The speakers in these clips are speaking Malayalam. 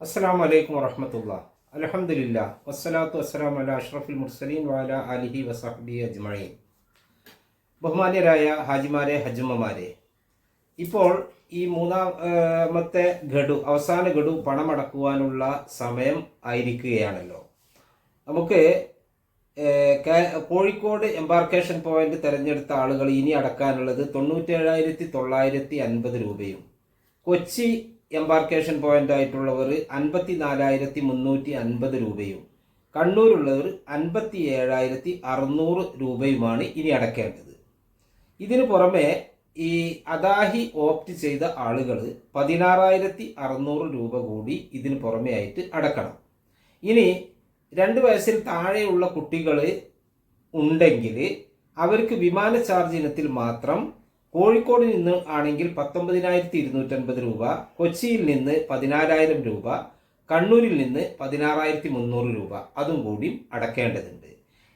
അസ്സാം വലൈക്കും വറഹമത്തുള്ള. അലഹമില്ല വസ്സലാത്തു വസ്സലാം അല അഷ്റഫുൽ മുർസലീൻ വാല അലിഹി വസഹബി അജ്മഴീൻ ബഹുമാന്യരായ ഹാജിമാരെ ഹജുമ്മമാരെ ഇപ്പോൾ ഈ മൂന്നാമത്തെ ഗഡു അവസാന ഗഡു പണമടക്കുവാനുള്ള സമയം ആയിരിക്കുകയാണല്ലോ. നമുക്ക് കോഴിക്കോട് എംബാർക്കേഷൻ പോയിന്റ് തിരഞ്ഞെടുത്ത ആളുകൾ ഇനി അടക്കാനുള്ളത് തൊണ്ണൂറ്റേഴായിരത്തി തൊള്ളായിരത്തി അൻപത് രൂപയും കൊച്ചി എംബാർക്കേഷൻ പോയിന്റ് ആയിട്ടുള്ളവർ അൻപത്തി നാലായിരത്തി മുന്നൂറ്റി അൻപത് രൂപയും കണ്ണൂരുള്ളവർ അൻപത്തി ഏഴായിരത്തി അറുന്നൂറ് രൂപയുമാണ് ഇനി അടക്കേണ്ടത് ഇതിനു പുറമെ ഈ അദാഹി ഓപ്റ്റ് ചെയ്ത ആളുകൾ പതിനാറായിരത്തി അറുന്നൂറ് രൂപ കൂടി ഇതിന് പുറമെ ആയിട്ട് അടക്കണം. ഇനി രണ്ട് വയസ്സിൽ താഴെയുള്ള കുട്ടികൾ ഉണ്ടെങ്കിൽ അവർക്ക് വിമാന ചാർജ് ഇനത്തിൽ മാത്രം കോഴിക്കോട് നിന്ന് ആണെങ്കിൽ പത്തൊമ്പതിനായിരത്തി ഇരുന്നൂറ്റൻപത് രൂപ കൊച്ചിയിൽ നിന്ന് പതിനാലായിരം രൂപ കണ്ണൂരിൽ നിന്ന് പതിനാറായിരത്തി മുന്നൂറ് രൂപ. അതും കൂടി അടക്കേണ്ടതുണ്ട്.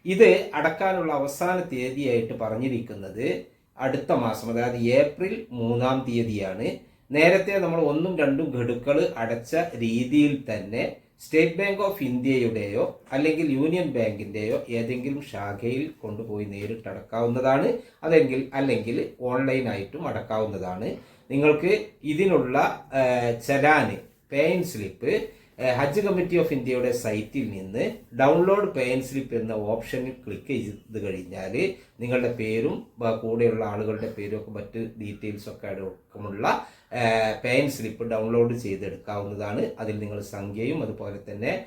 ഇത് അടക്കാനുള്ള അവസാന തീയതിയായിട്ട് പറഞ്ഞിരിക്കുന്നത് അടുത്ത മാസം അതായത് ഏപ്രിൽ മൂന്നാം തീയതിയാണ്. നേരത്തെ നമ്മൾ ഒന്നും രണ്ടും ഗഡുക്കൾ അടച്ച രീതിയിൽ തന്നെ സ്റ്റേറ്റ് ബാങ്ക് ഓഫ് ഇന്ത്യയുടെയോ അല്ലെങ്കിൽ യൂണിയൻ ബാങ്കിന്റെയോ ഏതെങ്കിലും ശാഖയിൽ കൊണ്ടുപോയി നേരിട്ട് അടക്കാവുന്നതാണ്. അതെങ്കിൽ അല്ലെങ്കിൽ ഓൺലൈനായിട്ടും അടക്കാവുന്നതാണ്. നിങ്ങൾക്ക് ഇതിനുള്ള ചലാന് pay in slip Hajj committee of ഇന്ത്യയുടെ സൈറ്റിൽ നിന്ന് ഡൗൺലോഡ് പേൻ സ്ലിപ്പ് എന്ന ഓപ്ഷനിൽ ക്ലിക്ക് ചെയ്ത് കഴിഞ്ഞാൽ നിങ്ങളുടെ പേരും കൂടെയുള്ള ആളുകളുടെ പേരും ഒക്കെ മറ്റ് ഡീറ്റെയിൽസൊക്കെ അടക്കമുള്ള പേയിൻ സ്ലിപ്പ് ഡൗൺലോഡ് ചെയ്തെടുക്കാവുന്നതാണ്. അതിൽ നിങ്ങൾ സംഖ്യയും അതുപോലെ തന്നെ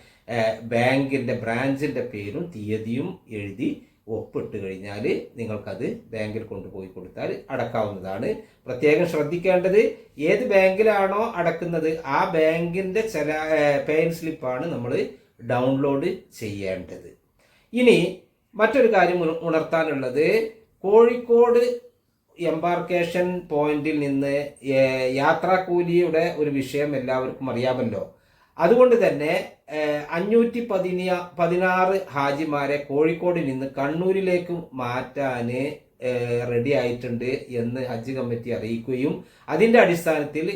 ബാങ്കിന്റെ ബ്രാഞ്ചിന്റെ പേരും തീയതിയും എഴുതി ഒപ്പിട്ട് കഴിഞ്ഞാൽ നിങ്ങൾക്കത് ബാങ്കിൽ കൊണ്ടുപോയി കൊടുത്താൽ അടക്കാവുന്നതാണ്. പ്രത്യേകം ശ്രദ്ധിക്കേണ്ടത് ഏത് ബാങ്കിലാണോ അടക്കുന്നത് ആ ബാങ്കിന്റെ ചില പേൻ സ്ലിപ്പാണ് നമ്മൾ ഡൗൺലോഡ് ചെയ്യേണ്ടത്. ഇനി മറ്റൊരു കാര്യം ഉണ- ഉണർത്താനുള്ളത്. കോഴിക്കോട് എംബാർക്കേഷൻ പോയിന്റിൽ നിന്ന് യാത്രാക്കൂലിയുടെ ഒരു വിഷയം എല്ലാവർക്കും അറിയാമല്ലോ. അതുകൊണ്ട് തന്നെ അഞ്ഞൂറ്റി പതിന പതിനാറ് ഹാജിമാരെ കോഴിക്കോട് നിന്ന് കണ്ണൂരിലേക്ക് മാറ്റാൻ റെഡി ആയിട്ടുണ്ട് എന്ന് ഹജ്ജ് കമ്മിറ്റി അറിയിക്കുകയും അതിന്റെ അടിസ്ഥാനത്തിൽ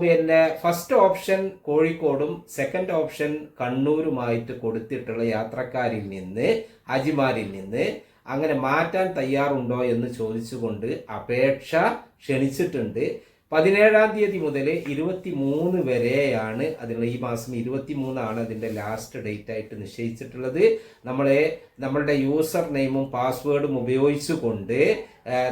പിന്നെ ഫസ്റ്റ് ഓപ്ഷൻ കോഴിക്കോടും സെക്കൻഡ് ഓപ്ഷൻ കണ്ണൂരുമായിട്ട് കൊടുത്തിട്ടുള്ള യാത്രക്കാരിൽ നിന്ന് ഹാജിമാരിൽ നിന്ന് അങ്ങനെ മാറ്റാൻ തയ്യാറുണ്ടോ എന്ന് ചോദിച്ചുകൊണ്ട് അപേക്ഷ ക്ഷണിച്ചിട്ടുണ്ട്. പതിനേഴാം തീയതി മുതൽ ഇരുപത്തി മൂന്ന് വരെയാണ് അതിനുള്ള ഈ മാസം ഇരുപത്തി മൂന്നാണ് അതിന്റെ ലാസ്റ്റ് ഡേറ്റ് ആയിട്ട് നിശ്ചയിച്ചിട്ടുള്ളത്. നമ്മളെ നമ്മളുടെ യൂസർ നെയിമും പാസ്വേഡും ഉപയോഗിച്ചുകൊണ്ട്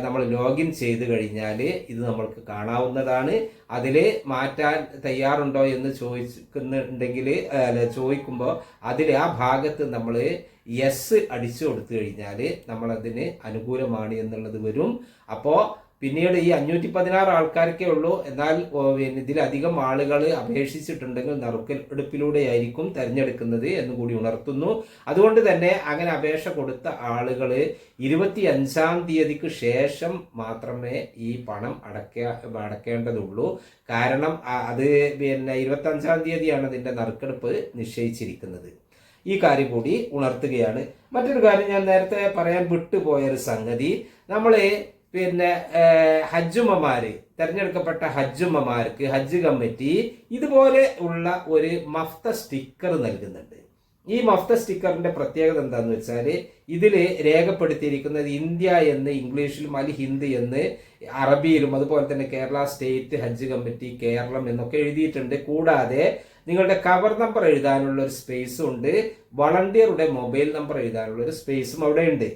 നമ്മൾ ലോഗിൻ ചെയ്ത് കഴിഞ്ഞാൽ ഇത് നമ്മൾക്ക് കാണാവുന്നതാണ്. അതിൽ മാറ്റാൻ തയ്യാറുണ്ടോ എന്ന് ചോദിക്കുന്നുണ്ടെങ്കിൽ അല്ല ചോദിക്കുമ്പോൾ അതിൽ ആ ഭാഗത്ത് നമ്മൾ യെസ് അടിച്ചു കൊടുത്തു കഴിഞ്ഞാൽ നമ്മളതിന് അനുകൂലമാണ് എന്നുള്ളത് വരും. അപ്പോൾ പിന്നീട് ഈ അഞ്ഞൂറ്റി പതിനാറ് ആൾക്കാർക്കേ ഉള്ളൂ. എന്നാൽ ഇതിലധികം ആളുകൾ അപേക്ഷിച്ചിട്ടുണ്ടെങ്കിൽ നറുക്കെടുപ്പിലൂടെയായിരിക്കും തിരഞ്ഞെടുക്കുന്നത് എന്ന് കൂടി ഉണർത്തുന്നു. അതുകൊണ്ട് തന്നെ അങ്ങനെ അപേക്ഷ കൊടുത്ത ആളുകൾ ഇരുപത്തി അഞ്ചാം തീയതിക്ക് ശേഷം മാത്രമേ ഈ പണം അടയ്ക്ക അടക്കേണ്ടതുള്ളൂ കാരണം അത് പിന്നെ ഇരുപത്തി അഞ്ചാം തീയതിയാണ് അതിന്റെ നറുക്കെടുപ്പ് നിശ്ചയിച്ചിരിക്കുന്നത്. ഈ കാര്യം കൂടി ഉണർത്തുകയാണ്. മറ്റൊരു കാര്യം ഞാൻ നേരത്തെ പറയാൻ വിട്ടുപോയൊരു സംഗതി. നമ്മൾ പിന്നെ ഹജ്ജുമ്മമാർ തിരഞ്ഞെടുക്കപ്പെട്ട ഹജ്ജുമ്മമാർക്ക് ഹജ്ജ് കമ്മിറ്റി ഇതുപോലെ ഉള്ള ഒരു മഫ്ത സ്റ്റിക്കർ നൽകുന്നുണ്ട്. ഈ മഫ്ത സ്റ്റിക്കറിന്റെ പ്രത്യേകത എന്താന്ന് വെച്ചാൽ ഇതിൽ രേഖപ്പെടുത്തിയിരിക്കുന്നത് ഇന്ത്യ എന്ന് ഇംഗ്ലീഷിലും അൽ ഹിന്ദ് എന്ന് അറബിയിലും അതുപോലെ തന്നെ കേരള സ്റ്റേറ്റ് ഹജ്ജ് കമ്മിറ്റി കേരളം എന്നൊക്കെ എഴുതിയിട്ടുണ്ട്. കൂടാതെ നിങ്ങളുടെ കവർ നമ്പർ എഴുതാനുള്ള ഒരു സ്പേസും ഉണ്ട്. വളണ്ടിയറുടെ മൊബൈൽ നമ്പർ എഴുതാനുള്ള ഒരു സ്പേസും അവിടെ ഉണ്ട്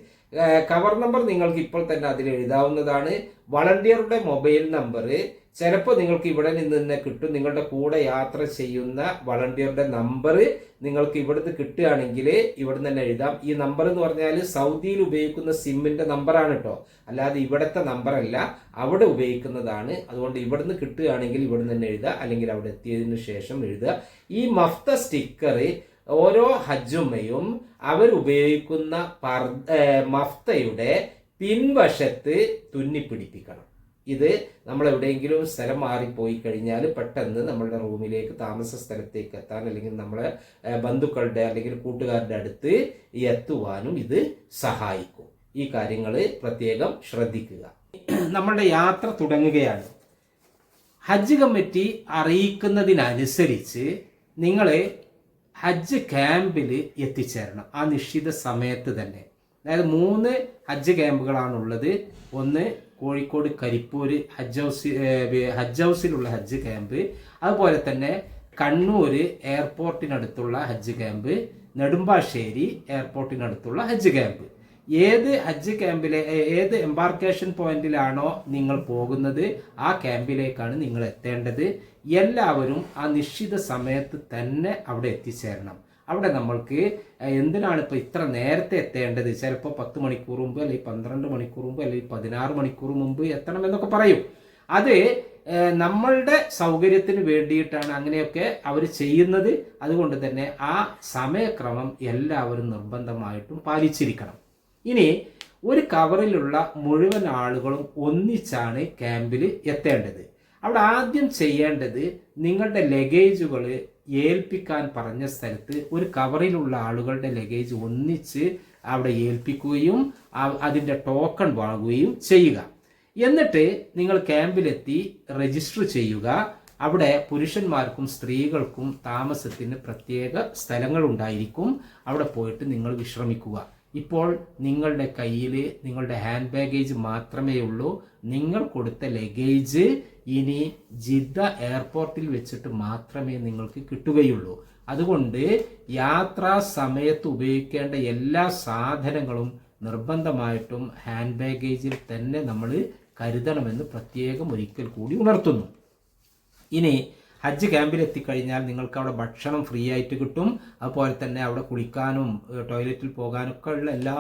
കവർ നമ്പർ നിങ്ങൾക്ക് ഇപ്പോൾ തന്നെ അതിൽ എഴുതാവുന്നതാണ്. വളണ്ടിയറുടെ മൊബൈൽ നമ്പർ ചിലപ്പോൾ നിങ്ങൾക്ക് ഇവിടെ നിന്ന് തന്നെ കിട്ടും. നിങ്ങളുടെ കൂടെ യാത്ര ചെയ്യുന്ന വളണ്ടിയറുടെ നമ്പർ നിങ്ങൾക്ക് ഇവിടുന്ന് കിട്ടുകയാണെങ്കിൽ ഇവിടെ തന്നെ എഴുതാം. ഈ നമ്പർ എന്ന് പറഞ്ഞാൽ സൗദിയിൽ ഉപയോഗിക്കുന്ന സിമ്മിന്റെ നമ്പറാണ് കേട്ടോ അല്ലാതെ ഇവിടുത്തെ നമ്പറല്ല അവിടെ ഉപയോഗിക്കുന്നതാണ്. അതുകൊണ്ട് ഇവിടുന്ന് കിട്ടുകയാണെങ്കിൽ ഇവിടുന്ന് തന്നെ എഴുതുക. അല്ലെങ്കിൽ അവിടെ എത്തിയതിന് ശേഷം എഴുതുക. ഈ മഫ്ത സ്റ്റിക്കർ ഓരോ ഹജ്ജുമ്മയും അവരുപയോഗിക്കുന്ന മഫ്തയുടെ പിൻവശത്ത് തുന്നിപ്പിടിപ്പിക്കണം. ഇത് നമ്മൾ എവിടെയെങ്കിലും സ്ഥലം മാറിപ്പോയി കഴിഞ്ഞാൽ പെട്ടെന്ന് നമ്മളുടെ റൂമിലേക്ക് താമസ സ്ഥലത്തേക്ക് എത്താൻ അല്ലെങ്കിൽ നമ്മളെ ബന്ധുക്കളുടെ അല്ലെങ്കിൽ കൂട്ടുകാരുടെ അടുത്ത് എത്തുവാനും ഇത് സഹായിക്കും. ഈ കാര്യങ്ങൾ പ്രത്യേകം ശ്രദ്ധിക്കുക. നമ്മളുടെ യാത്ര തുടങ്ങുകയാണ്. ഹജ്ജ് കമ്മിറ്റി അറിയിക്കുന്നതിനനുസരിച്ച് നിങ്ങൾ ഹജ്ജ് ക്യാമ്പിൽ എത്തിച്ചേരണം. ആ നിശ്ചിത സമയത്ത് തന്നെ. അതായത് മൂന്ന് ഹജ്ജ് ക്യാമ്പുകളാണുള്ളത്. ഒന്ന് കോഴിക്കോട് കരിപ്പൂർ ഹജ്ജ് ഹൗസ് ഹജ്ജ് ഹൗസിലുള്ള ഹജ്ജ് ക്യാമ്പ്. അതുപോലെ തന്നെ കണ്ണൂർ എയർപോർട്ടിനടുത്തുള്ള ഹജ്ജ് ക്യാമ്പ്. നെടുമ്പാശ്ശേരി എയർപോർട്ടിനടുത്തുള്ള ഹജ്ജ് ക്യാമ്പ്. ഏത് ഹജ്ജ് ക്യാമ്പിലെ ഏത് എംബാർക്കേഷൻ പോയിന്റിലാണോ നിങ്ങൾ പോകുന്നത് ആ ക്യാമ്പിലേക്കാണ് നിങ്ങൾ എത്തേണ്ടത്. എല്ലാവരും ആ നിശ്ചിത സമയത്ത് തന്നെ അവിടെ എത്തിച്ചേരണം. അവിടെ നമ്മൾക്ക് എന്തിനാണ് ഇപ്പോൾ ഇത്ര നേരത്തെ എത്തേണ്ടത്? ചിലപ്പോൾ പത്ത് മണിക്കൂർ മുമ്പ് അല്ലെങ്കിൽ പന്ത്രണ്ട് മണിക്കൂർ മുമ്പ് അല്ലെങ്കിൽ പതിനാറ് മണിക്കൂർ മുമ്പ് എത്തണം എന്നൊക്കെ പറയും. അത് നമ്മളുടെ സൗകര്യത്തിന് വേണ്ടിയിട്ടാണ് അങ്ങനെയൊക്കെ അവർ ചെയ്യുന്നത്. അതുകൊണ്ട് തന്നെ ആ സമയക്രമം എല്ലാവരും നിർബന്ധമായിട്ടും പാലിച്ചിരിക്കണം. ഇനി ഒരു കവറിലുള്ള മുഴുവൻ ആളുകളും ഒന്നിച്ചാണ് ക്യാമ്പിൽ എത്തേണ്ടത്. അവിടെ ആദ്യം ചെയ്യേണ്ടത് നിങ്ങളുടെ ലഗേജുകൾ ഏൽപ്പിക്കാൻ പറഞ്ഞ സ്ഥലത്ത് ഒരു കവറിലുള്ള ആളുകളുടെ ലഗേജ് ഒന്നിച്ച് അവിടെ ഏൽപ്പിക്കുകയും അതിന്റെ ടോക്കൺ വാങ്ങുകയും ചെയ്യുക. എന്നിട്ട് നിങ്ങൾ ക്യാമ്പിലെത്തി രജിസ്റ്റർ ചെയ്യുക. അവിടെ പുരുഷന്മാർക്കും സ്ത്രീകൾക്കും താമസത്തിന് പ്രത്യേക സ്ഥലങ്ങൾ ഉണ്ടായിരിക്കും. അവിടെ പോയിട്ട് നിങ്ങൾ വിശ്രമിക്കുക. ഇപ്പോൾ നിങ്ങളുടെ കയ്യിൽ നിങ്ങളുടെ ഹാൻഡ് ബാഗേജ് മാത്രമേ ഉള്ളൂ. നിങ്ങൾ കൊടുത്ത ലഗേജ് ഇനി ജിദ്ദ എയർപോർട്ടിൽ വെച്ചിട്ട് മാത്രമേ നിങ്ങൾക്ക് കിട്ടുകയുള്ളൂ. അതുകൊണ്ട് യാത്രാ സമയത്ത് ഉപയോഗിക്കേണ്ട എല്ലാ സാധനങ്ങളും നിർബന്ധമായിട്ടും ഹാൻഡ് ബാഗേജിൽ തന്നെ നമ്മൾ കരുതണമെന്ന് പ്രത്യേകം ഒരിക്കൽ കൂടി ഉണർത്തുന്നു. ഇനി ഹജ്ജ് ക്യാമ്പിൽ എത്തിക്കഴിഞ്ഞാൽ നിങ്ങൾക്ക് അവിടെ ഭക്ഷണം ഫ്രീ ആയിട്ട് കിട്ടും. അതുപോലെ തന്നെ അവിടെ കുളിക്കാനും ടോയ്ലറ്റിൽ പോകാനൊക്കെ ഉള്ള എല്ലാ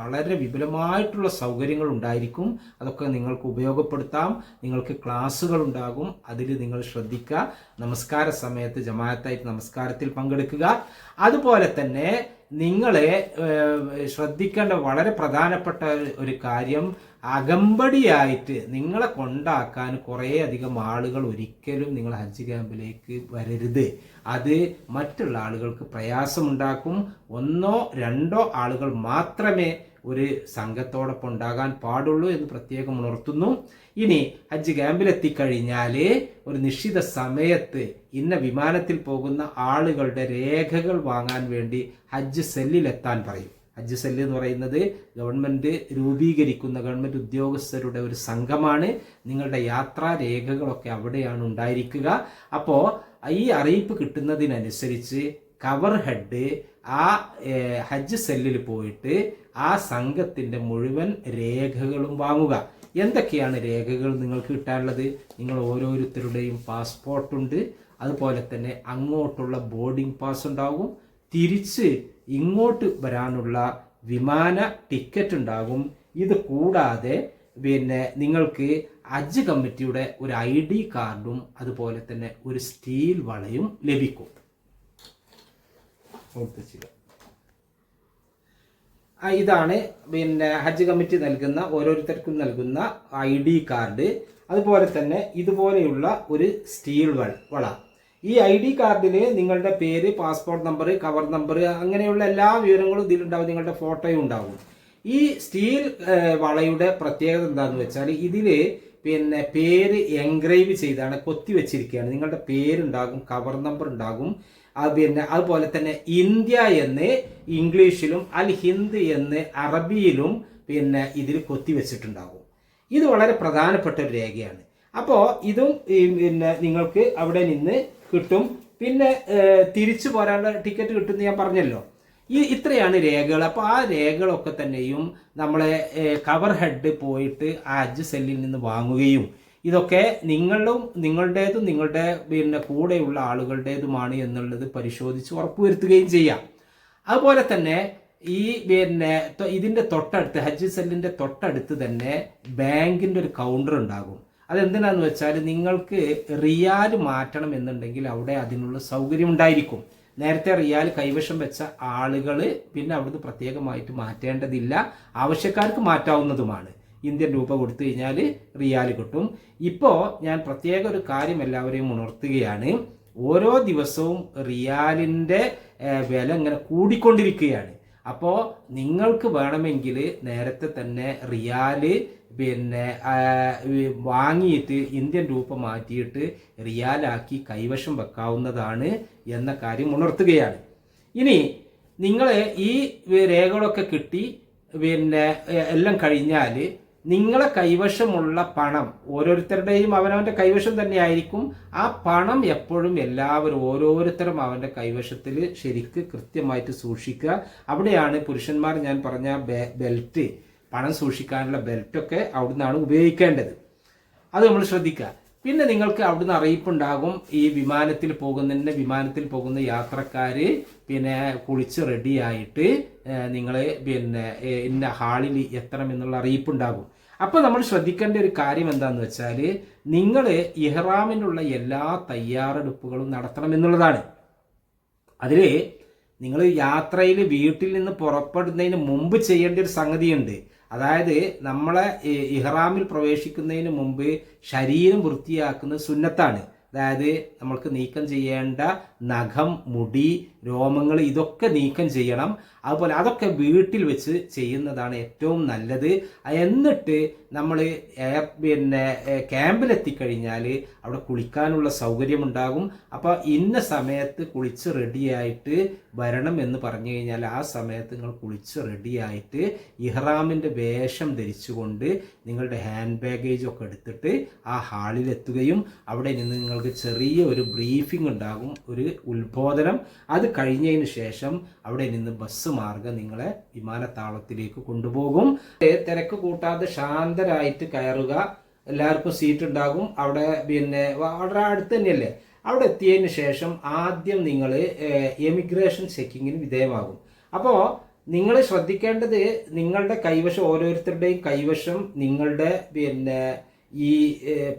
വളരെ വിപുലമായിട്ടുള്ള സൗകര്യങ്ങൾ ഉണ്ടായിരിക്കും. അതൊക്കെ നിങ്ങൾക്ക് ഉപയോഗപ്പെടുത്താം. നിങ്ങൾക്ക് ക്ലാസ്സുകൾ ഉണ്ടാകും. അതിൽ നിങ്ങൾ ശ്രദ്ധിക്കുക. നമസ്കാര സമയത്ത് ജമാഅത്തായിട്ട് നമസ്കാരത്തിൽ പങ്കെടുക്കുക. അതുപോലെ തന്നെ നിങ്ങളെ ശ്രദ്ധിക്കേണ്ട വളരെ പ്രധാനപ്പെട്ട ഒരു കാര്യം അകമ്പടിയായിട്ട് നിങ്ങളെ കൊണ്ടാക്കാൻ കുറേ അധികം ആളുകൾ ഒരിക്കലും നിങ്ങൾ ഹജ്ജ് ക്യാമ്പിലേക്ക് വരരുത്. അത് മറ്റുള്ള ആളുകൾക്ക് പ്രയാസമുണ്ടാക്കും. ഒന്നോ രണ്ടോ ആളുകൾ മാത്രമേ ഒരു സംഘത്തോടൊപ്പം ഉണ്ടാകാൻ പാടുള്ളൂ എന്ന് പ്രത്യേകം ഉണർത്തുന്നു. ഇനി ഹജ്ജ് ക്യാമ്പിലെത്തിക്കഴിഞ്ഞാൽ ഒരു നിശ്ചിത സമയത്ത് ഇന്ന വിമാനത്തിൽ പോകുന്ന ആളുകളുടെ രേഖകൾ വാങ്ങാൻ വേണ്ടി ഹജ്ജ് സെല്ലിലെത്താൻ പറയും. ഹജ്ജ് സെല്ല് എന്ന് പറയുന്നത് ഗവൺമെന്റ് രൂപീകരിക്കുന്ന ഗവൺമെന്റ് ഉദ്യോഗസ്ഥരുടെ ഒരു സംഘമാണ്. നിങ്ങളുടെ യാത്രാ രേഖകളൊക്കെ അവിടെയാണ് ഉണ്ടായിരിക്കുക. അപ്പോൾ ഈ അറിയിപ്പ് കിട്ടുന്നതിനനുസരിച്ച് കവർ ഹെഡ് ആ ഹജ്ജ് സെല്ലിൽ പോയിട്ട് ആ സംഘത്തിന്റെ മുഴുവൻ രേഖകളും വാങ്ങുക. എന്തൊക്കെയാണ് രേഖകൾ നിങ്ങൾക്ക് കിട്ടാനുള്ളത്? നിങ്ങൾ ഓരോരുത്തരുടെയും പാസ്പോർട്ടുണ്ട് അതുപോലെ തന്നെ അങ്ങോട്ടുള്ള ബോർഡിംഗ് പാസ് ഉണ്ടാകും. തിരിച്ച് ഇങ്ങോട്ട് വരാനുള്ള വിമാന ടിക്കറ്റ് ഉണ്ടാകും. ഇത് കൂടാതെ പിന്നെ നിങ്ങൾക്ക് ഹജ്ജ് കമ്മിറ്റിയുടെ ഒരു ഐ ഡി കാർഡും അതുപോലെ തന്നെ ഒരു സ്റ്റീൽ വളയും ലഭിക്കും. ആ, ഇതാണ് പിന്നെ ഹജ്ജ് കമ്മിറ്റി നൽകുന്ന ഓരോരുത്തർക്കും നൽകുന്ന ഐ ഡി കാർഡ്. അതുപോലെ തന്നെ ഇതുപോലെയുള്ള ഒരു സ്റ്റീൽ വൾ വള. ഈ ഐ ഡി കാർഡിൽ നിങ്ങളുടെ പേര് പാസ്പോർട്ട് നമ്പർ കവർ നമ്പർ അങ്ങനെയുള്ള എല്ലാ വിവരങ്ങളും ഇതിലുണ്ടാവും നിങ്ങളുടെ ഫോട്ടോയും ഉണ്ടാവും. ഈ സ്റ്റീൽ വളയുടെ പ്രത്യേകത എന്താണെന്ന് വെച്ചാൽ ഇതിൽ പിന്നെ പേര് എൻഗ്രേവ് ചെയ്താണ് കൊത്തി വെച്ചിരിക്കുകയാണ് നിങ്ങളുടെ പേരുണ്ടാകും കവർ നമ്പർ ഉണ്ടാകും പിന്നെ അതുപോലെ തന്നെ ഇന്ത്യ എന്ന് ഇംഗ്ലീഷിലും അൽ ഹിന്ദ് എന്ന് അറബിയിലും പിന്നെ ഇതിൽ കൊത്തിവെച്ചിട്ടുണ്ടാകും. ഇത് വളരെ പ്രധാനപ്പെട്ട ഒരു രേഖയാണ്. അപ്പോൾ ഇതും പിന്നെ നിങ്ങൾക്ക് അവിടെ നിന്ന് കിട്ടും. പിന്നെ തിരിച്ചു പോരാനുള്ള ടിക്കറ്റ് കിട്ടുമെന്ന് ഞാൻ പറഞ്ഞല്ലോ. ഈ ഇത്രയാണ് രേഖകൾ. അപ്പോൾ ആ രേഖകളൊക്കെ തന്നെയും നമ്മളെ കവർ ഹെഡ് പോയിട്ട് ആ അജ് സെല്ലിൽ നിന്ന് വാങ്ങുകയും ഇതൊക്കെ നിങ്ങളും നിങ്ങളുടേതും നിങ്ങളുടെ പിന്നെ കൂടെയുള്ള ആളുകളുടേതുമാണ് എന്നുള്ളത് പരിശോധിച്ച് ഉറപ്പുവരുത്തുകയും ചെയ്യാം. അതുപോലെ തന്നെ ഈ പിന്നെ ഇതിന്റെ തൊട്ടടുത്ത് ഹജ്ജ് സെല്ലിന്റെ തൊട്ടടുത്ത് തന്നെ ബാങ്കിന്റെ ഒരു കൗണ്ടർ ഉണ്ടാകും. അതെന്തിനാന്ന് വെച്ചാൽ നിങ്ങൾക്ക് റിയാൽ മാറ്റണം എന്നുണ്ടെങ്കിൽ അവിടെ അതിനുള്ള സൗകര്യം ഉണ്ടായിരിക്കും. നേരത്തെ റിയാൽ കൈവശം വെച്ച ആളുകൾ പിന്നെ അവിടുന്ന് പ്രത്യേകമായിട്ട് മാറ്റേണ്ടതില്ല. ആവശ്യക്കാർക്ക് മാറ്റാവുന്നതുമാണ്. ഇന്ത്യൻ രൂപ കൊടുത്തു കഴിഞ്ഞാൽ റിയാൽ കിട്ടും. ഇപ്പോൾ ഞാൻ പ്രത്യേക ഒരു കാര്യം എല്ലാവരെയും ഉണർത്തുകയാണ്. ഓരോ ദിവസവും റിയാലിന്റെ വില ഇങ്ങനെ കൂടിക്കൊണ്ടിരിക്കുകയാണ്. അപ്പോൾ നിങ്ങൾക്ക് വേണമെങ്കിൽ നേരത്തെ തന്നെ റിയാൽ പിന്നെ വാങ്ങിയിട്ട് ഇന്ത്യൻ രൂപ മാറ്റിയിട്ട് റിയാലാക്കി കൈവശം വെക്കാവുന്നതാണ് എന്ന കാര്യം ഉണർത്തുകയാണ്. ഇനി നിങ്ങൾ ഈ രേഖകളൊക്കെ കിട്ടി പിന്നെ എല്ലാം കഴിഞ്ഞാൽ നിങ്ങളെ കൈവശമുള്ള പണം ഓരോരുത്തരുടെയും അവനവന്റെ കൈവശം തന്നെ ആയിരിക്കും ആ പണം എപ്പോഴും എല്ലാവരും ഓരോരുത്തരും അവന്റെ കൈവശത്തിൽ ശരിക്ക് കൃത്യമായിട്ട് സൂക്ഷിക്കുക. അവിടെയാണ് പുരുഷന്മാർ ഞാൻ പറഞ്ഞ ബെൽറ്റ് പണം സൂക്ഷിക്കാനുള്ള ബെൽറ്റൊക്കെ അവിടുന്നാണ് ഉപയോഗിക്കേണ്ടത്. അത് നമ്മൾ ശ്രദ്ധിക്കുക. പിന്നെ നിങ്ങൾക്ക് അവിടുന്ന് അറിയിപ്പുണ്ടാകും. ഈ വിമാനത്തിൽ പോകുന്നതിന് വിമാനത്തിൽ പോകുന്ന യാത്രക്കാർ പിന്നെ കുളിച്ച് റെഡിയായിട്ട് നിങ്ങൾ പിന്നെ ഇന്ന ഹാളിൽ എത്തണം എന്നുള്ള അറിയിപ്പുണ്ടാകും. അപ്പോൾ നമ്മൾ ശ്രദ്ധിക്കേണ്ട ഒരു കാര്യം എന്താണെന്ന് വെച്ചാൽ നിങ്ങൾ ഇഹ്റാമിനുള്ള എല്ലാ തയ്യാറെടുപ്പുകളും നടത്തണം എന്നുള്ളതാണ്. അതിൽ നിങ്ങൾ യാത്രയിൽ വീട്ടിൽ നിന്ന് പുറപ്പെടുന്നതിന് മുമ്പ് ചെയ്യേണ്ട ഒരു സംഗതിയുണ്ട്. അതായത് നമ്മളെ ഇഹ്റാമിൽ പ്രവേശിക്കുന്നതിന് മുമ്പ് ശരീരം വൃത്തിയാക്കുന്ന സുന്നത്താണ്. അതായത് നമ്മൾക്ക് നീക്കം ചെയ്യേണ്ട നഖം മുടി രോമങ്ങൾ ഇതൊക്കെ നീക്കം ചെയ്യണം. അതുപോലെ അതൊക്കെ വീട്ടിൽ വെച്ച് ചെയ്യുന്നതാണ് ഏറ്റവും നല്ലത്. എന്നിട്ട് നമ്മൾ പിന്നെ ക്യാമ്പിലെത്തിക്കഴിഞ്ഞാൽ അവിടെ കുളിക്കാനുള്ള സൗകര്യമുണ്ടാകും. അപ്പോൾ ഇന്ന സമയത്ത് കുളിച്ച് റെഡിയായിട്ട് വരണം എന്ന് പറഞ്ഞു കഴിഞ്ഞാൽ ആ സമയത്ത് നിങ്ങൾ കുളിച്ച് റെഡിയായിട്ട് ഇഹ്റാമിന്റെ വേഷം ധരിച്ചുകൊണ്ട് നിങ്ങളുടെ ഹാൻഡ് ബാഗേജ് ഒക്കെ എടുത്തിട്ട് ആ ഹാളിലെത്തുകയും അവിടെ നിന്ന് നിങ്ങൾക്ക് ചെറിയ ഒരു ബ്രീഫിംഗ് ഉണ്ടാകും. ഒരു ഉത്ബോധനം. അത് കഴിഞ്ഞതിന് ശേഷം അവിടെ നിന്ന് ബസ് മാർഗം നിങ്ങളെ വിമാനത്താവളത്തിലേക്ക് കൊണ്ടുപോകും. തിരക്ക് കൂട്ടാതെ ശാന്തരായിട്ട് കയറുക. എല്ലാവർക്കും സീറ്റ് ഉണ്ടാകും. അവിടെ പിന്നെ വളരെ അടുത്ത് തന്നെയല്ലേ? അവിടെ എത്തിയതിന് ശേഷം ആദ്യം നിങ്ങൾ എമിഗ്രേഷൻ ചെക്കിങ്ങിന് വിധേയമാകും. അപ്പോൾ നിങ്ങൾ ശ്രദ്ധിക്കേണ്ടത് നിങ്ങളുടെ കൈവശം ഓരോരുത്തരുടെയും കൈവശം നിങ്ങളുടെ പിന്നെ ഈ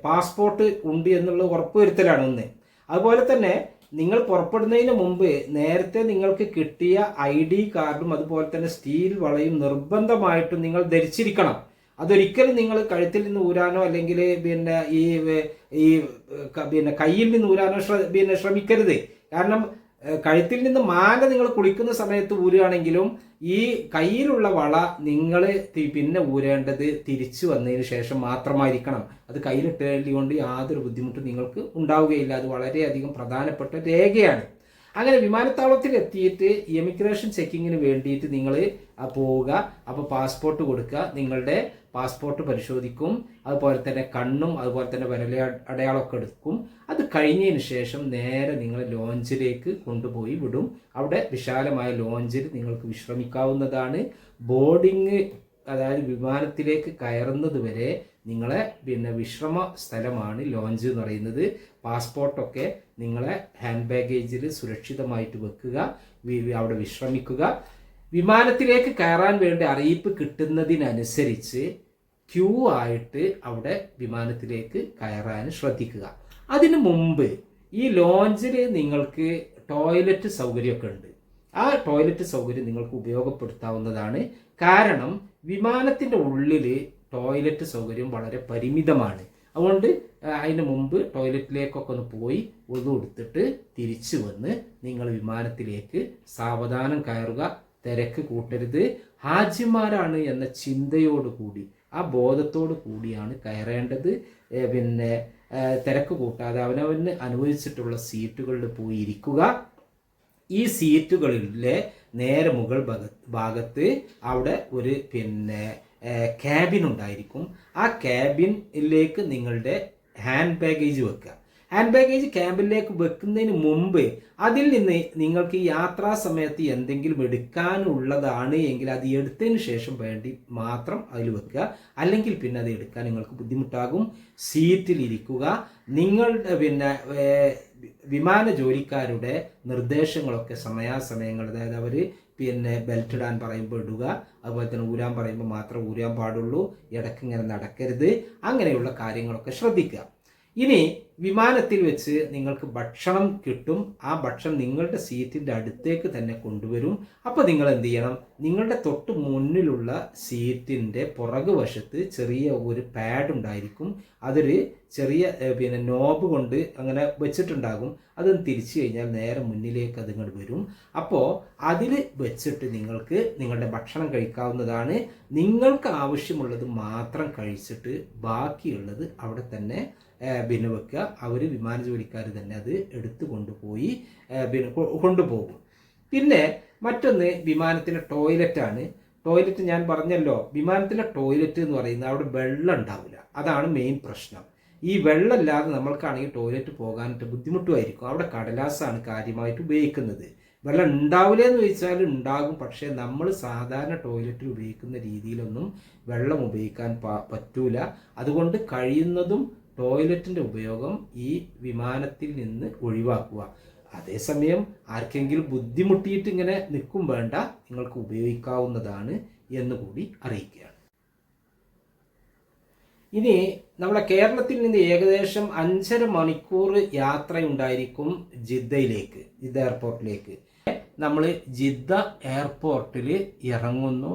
പാസ്പോർട്ട് ഉണ്ട് എന്നുള്ള ഉറപ്പുവരുത്തലാണ് ഒന്ന്. അതുപോലെ തന്നെ നിങ്ങൾ പുറപ്പെടുന്നതിന് മുമ്പ് നേരത്തെ നിങ്ങൾക്ക് കിട്ടിയ ഐ ഡി കാർഡും അതുപോലെ തന്നെ സ്റ്റീൽ വളയും നിർബന്ധമായിട്ടും നിങ്ങൾ ധരിച്ചിരിക്കണം. അതൊരിക്കലും നിങ്ങൾ കഴുത്തിൽ നിന്ന് ഊരാനോ അല്ലെങ്കിൽ പിന്നെ ഈ ഈ പിന്നെ കയ്യിൽ നിന്ന് ഊരാനോ പിന്നെ ശ്രമിക്കരുത്. കാരണം കഴുത്തിൽ നിന്ന് മാല നിങ്ങൾ കുളിക്കുന്ന സമയത്ത് ഊരുകയാണെങ്കിലും ഈ കയ്യിലുള്ള വള നിങ്ങൾ പിന്നെ ഊരേണ്ടത് തിരിച്ചു വന്നതിന് ശേഷം മാത്രമായിരിക്കണം. അത് കയ്യിലിട്ടുകൊണ്ട് യാതൊരു ബുദ്ധിമുട്ടും നിങ്ങൾക്ക് ഉണ്ടാവുകയില്ല. അത് വളരെയധികം പ്രധാനപ്പെട്ട രേഖയാണ്. അങ്ങനെ വിമാനത്താവളത്തിൽ എത്തിയിട്ട് എമിഗ്രേഷൻ ചെക്കിങ്ങിന് വേണ്ടിയിട്ട് നിങ്ങൾ പോവുക. അപ്പോൾ പാസ്പോർട്ട് കൊടുക്കുക. നിങ്ങളുടെ പാസ്പോർട്ട് പരിശോധിക്കും. അതുപോലെ തന്നെ കണ്ണും അതുപോലെ തന്നെ വിരല അടയാളമൊക്കെ എടുക്കും. അത് കഴിഞ്ഞതിന് ശേഷം നേരെ നിങ്ങൾ ലോഞ്ചിലേക്ക് കൊണ്ടുപോയി വിടും. അവിടെ വിശാലമായ ലോഞ്ചിൽ നിങ്ങൾക്ക് വിശ്രമിക്കാവുന്നതാണ്. ബോർഡിങ് അതായത് വിമാനത്തിലേക്ക് കയറുന്നത് വരെ നിങ്ങളെ പിന്നെ വിശ്രമ സ്ഥലമാണ് ലോഞ്ച് എന്ന് പറയുന്നത്. പാസ്പോർട്ടൊക്കെ നിങ്ങളെ ഹാൻഡ് ബാഗേജിൽ സുരക്ഷിതമായിട്ട് വെക്കുക അവിടെ വിശ്രമിക്കുക. വിമാനത്തിലേക്ക് കയറാൻ വേണ്ടി അറിയിപ്പ് കിട്ടുന്നതിനനുസരിച്ച് ക്യൂ ആയിട്ട് അവിടെ വിമാനത്തിലേക്ക് കയറാൻ ശ്രദ്ധിക്കുക. അതിനു മുമ്പ് ഈ ലോഞ്ചിൽ നിങ്ങൾക്ക് ടോയ്ലറ്റ് സൗകര്യമൊക്കെ ഉണ്ട്. ആ ടോയ്ലറ്റ് സൗകര്യം നിങ്ങൾക്ക് ഉപയോഗപ്പെടുത്താവുന്നതാണ്. കാരണം വിമാനത്തിന്റെ ഉള്ളിൽ ടോയ്ലറ്റ് സൗകര്യം വളരെ പരിമിതമാണ്. അതുകൊണ്ട് അതിന് മുമ്പ് ടോയ്ലറ്റിലേക്കൊക്കെ ഒന്ന് പോയി ഒതു എടുത്തിട്ട് തിരിച്ചു വന്ന് നിങ്ങൾ വിമാനത്തിലേക്ക് സാവധാനം കയറുക തിരക്ക് കൂട്ടരുത്. ഹാജിമാരാണ് എന്ന ചിന്തയോടുകൂടി ആ ബോധത്തോടു കൂടിയാണ് കയറേണ്ടത്. പിന്നെ തിരക്ക് കൂട്ടാതെ അവനവന് അനുവദിച്ചിട്ടുള്ള സീറ്റുകളിൽ പോയി ഇരിക്കുക. ഈ സീറ്റുകളിലെ നേരെ മുകൾ ഭാഗ- ഭാഗത്ത് അവിടെ ഒരു പിന്നെ ക്യാബിൻ ഉണ്ടായിരിക്കും. ആ ക്യാബിനിലേക്ക് നിങ്ങളുടെ ഹാൻഡ് ബാഗേജ് വെക്കുക. ഹാൻഡ് ബാഗേജ് ക്യാബിനിലേക്ക് വെക്കുന്നതിന് മുമ്പ് അതിൽ നിന്ന് നിങ്ങൾക്ക് യാത്രാ സമയത്ത് എന്തെങ്കിലും എടുക്കാനുള്ളതാണ് എങ്കിൽ അത് എടുത്തതിന് ശേഷം വേണ്ടി മാത്രം അതിൽ വെക്കുക. അല്ലെങ്കിൽ പിന്നെ അത് എടുക്കാൻ നിങ്ങൾക്ക് ബുദ്ധിമുട്ടാകും. സീറ്റിൽ ഇരിക്കുക. നിങ്ങളുടെ പിന്നെ വിമാന ജോലിക്കാരുടെ നിർദ്ദേശങ്ങളൊക്കെ സമയാസമയങ്ങൾ. അതായത് അവർ പിന്നെ ബെൽറ്റ് ഇടാൻ പറയുമ്പോൾ ഇടുക. അതുപോലെ തന്നെ ഊരാൻ പറയുമ്പോൾ മാത്രം ഊരാൻ പാടുള്ളൂ. ഇടയ്ക്ക് ഇങ്ങനെ നടക്കരുത്. അങ്ങനെയുള്ള കാര്യങ്ങളൊക്കെ ശ്രദ്ധിക്കുക. ഇനി വിമാനത്തിൽ വെച്ച് നിങ്ങൾക്ക് ഭക്ഷണം കിട്ടും. ആ ഭക്ഷണം നിങ്ങളുടെ സീറ്റിന്റെ അടുത്തേക്ക് തന്നെ കൊണ്ടുവരും. അപ്പോൾ നിങ്ങൾ എന്ത് ചെയ്യണം? നിങ്ങളുടെ തൊട്ട് മുന്നിലുള്ള സീറ്റിന്റെ പുറകു വശത്ത് ചെറിയ ഒരു പാഡ് ഉണ്ടായിരിക്കും. അതൊരു ചെറിയ പിന്നെ നോബ് കൊണ്ട് അങ്ങനെ വെച്ചിട്ടുണ്ടാകും. അത് തിരിച്ചു കഴിഞ്ഞാൽ നേരെ മുന്നിലേക്ക് അത് ഇങ്ങോട്ട് വരും. അപ്പോൾ അതിൽ വെച്ചിട്ട് നിങ്ങൾക്ക് നിങ്ങളുടെ ഭക്ഷണം കഴിക്കാവുന്നതാണ്. നിങ്ങൾക്ക് ആവശ്യമുള്ളത് മാത്രം കഴിച്ചിട്ട് ബാക്കിയുള്ളത് അവിടെ തന്നെ പിന്നെ വെക്കുക. അവർ വിമാന ജോലിക്കാർ തന്നെ അത് എടുത്തു കൊണ്ടുപോയി പിന്നെ കൊണ്ടുപോകും. പിന്നെ മറ്റൊന്ന് വിമാനത്തിലെ ടോയ്ലറ്റാണ് ടോയ്ലറ്റ് ഞാൻ പറഞ്ഞല്ലോ വിമാനത്തിലെ ടോയ്ലറ്റ് എന്ന് പറയുന്നത് അവിടെ വെള്ളം ഉണ്ടാവില്ല. അതാണ് മെയിൻ പ്രശ്നം. ഈ വെള്ളമില്ലാതെ നമ്മൾക്കാണെങ്കിൽ ടോയ്ലറ്റ് പോകാനായിട്ട് ബുദ്ധിമുട്ടുമായിരിക്കും. അവിടെ കടലാസാണ് കാര്യമായിട്ട് ഉപയോഗിക്കുന്നത്. വെള്ളം ഉണ്ടാവില്ല എന്ന് ചോദിച്ചാൽ ഉണ്ടാകും പക്ഷേ നമ്മൾ സാധാരണ ടോയ്ലറ്റിൽ ഉപയോഗിക്കുന്ന രീതിയിലൊന്നും വെള്ളം ഉപയോഗിക്കാൻ പറ്റൂല. അതുകൊണ്ട് കഴിയുന്നതും ടോയ്ലറ്റിന്റെ ഉപയോഗം ഈ വിമാനത്തിൽ നിന്ന് ഒഴിവാക്കുക. അതേസമയം ആർക്കെങ്കിലും ബുദ്ധിമുട്ടിയിട്ട് ഇങ്ങനെ നിൽക്കും വേണ്ട നിങ്ങൾക്ക് ഉപയോഗിക്കാവുന്നതാണ് എന്ന് കൂടി അറിയിക്കുകയാണ്. ഇനി നമ്മളെ കേരളത്തിൽ നിന്ന് ഏകദേശം അഞ്ചര മണിക്കൂർ യാത്രയുണ്ടായിരിക്കും ജിദ്ദയിലേക്ക് ജിദ്ദ എയർപോർട്ടിലേക്ക് നമ്മൾ ജിദ്ദ എയർപോർട്ടിൽ ഇറങ്ങുന്നു.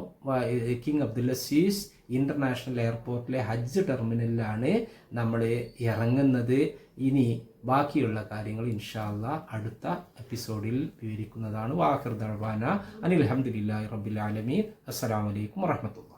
കിങ് അബ്ദുൽ അസീസ് ഇന്റർനാഷണൽ എയർപോർട്ടിലെ ഹജ്ജ് ടെർമിനലിലാണ് നമ്മൾ ഇറങ്ങുന്നത്. ഇനി ബാക്കിയുള്ള കാര്യങ്ങൾ ഇൻഷാല്ല അടുത്ത എപ്പിസോഡിൽ വിവരിക്കുന്നതാണ്. വാഹിർ ദർവാന. അനിൽ അഹമ്മദില്ലാ റബ്ബിൽ ആലമീൻ. അസ്സലാമലൈക്കും വറഹമത്തുള്ള